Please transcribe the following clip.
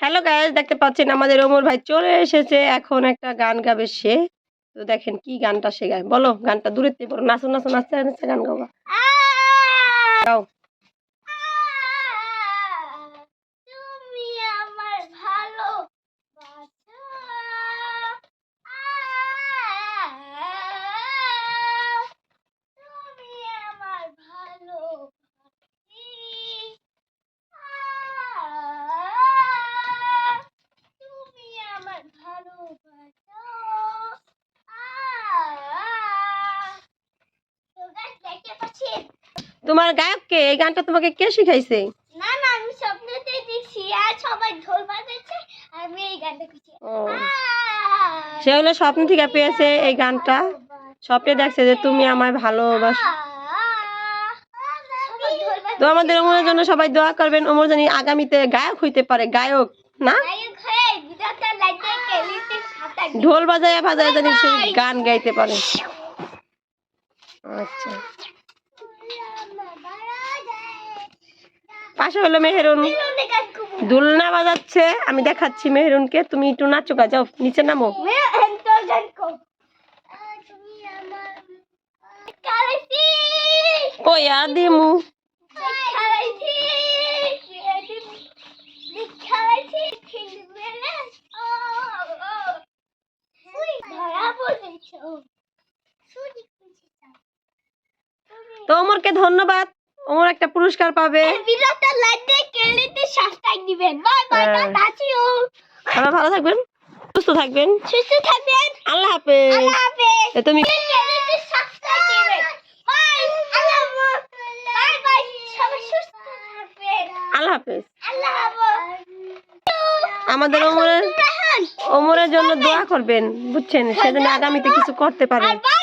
Hello guys দেখতে পাচ্ছেন আমাদের ওমর ভাই চলে এসেছে। এখন একটা গান গাবে সে। তো দেখেন কি গানটা সে গায়। বলো গানটা দূরের থেকে বলো। নাচো নাচো নাচতে নাচতে গান গাওয়া গাও তুমি আমার ভালো তুমি আমার ভালো তুমি আমার ভালোবাসো তো গাছ দেখতে পাচ্ছেন তোমার গায়ককে এই গানটা তোমাকে কে শিখাইছে? না না আমি স্বপ্নতে দেখছি আর সবাই ঢোল বাজাচ্ছে আমি এই গানটা করছি। ও। সে হলো স্বপ্ন থেকে পেয়েছে এই গানটা। স্বপ্নে দেখছে যে তুমি আমায় ভালোবাসো। তো আমাদের ওমরের জন্য সবাই দোয়া করবেন ওমর জানি আগামীতে গায়ক হইতে পারে গায়ক না? ঢোল বাজায় বাজায় জানি সে গান গাইতে পারে। আচ্ছা। পাশে হলো মেহেরুন। দুলনা বাজাচ্ছে, আমি দেখাচ্ছি মেহেরুনকে। তুমি একটু নাচো গা, যাও, নিচে নামো। ওই আদিমু। তো ওমরকে ধন্যবাদ। ওমর একটা পুরস্কার পাবে। ভিডিওটা লাইক দিয়ে কেলিতে সাবস্ক্রাইব দিবেন। বাই বাই হ্যাঁ। টাটা আপনারা ভালো থাকবেন সুস্থ থাকবেন। সুস্থ থাকবেন। আল্লাহ হাফেজ। আল্লাহ হাফেজ। এ তুমি কেলিতে সাবস্ক্রাইব দিবেন। বাই আল্লাহ হাফেজ। বাই বাই সবাই সুস্থ থাকবেন। আল্লাহ হাফেজ। আল্লাহ হাফেজ। আমাদের ওমরের ওমরের জন্য দোয়া করবেন বুঝছেন? সেজন্য আগামীতে কিছু করতে পারে আর বাই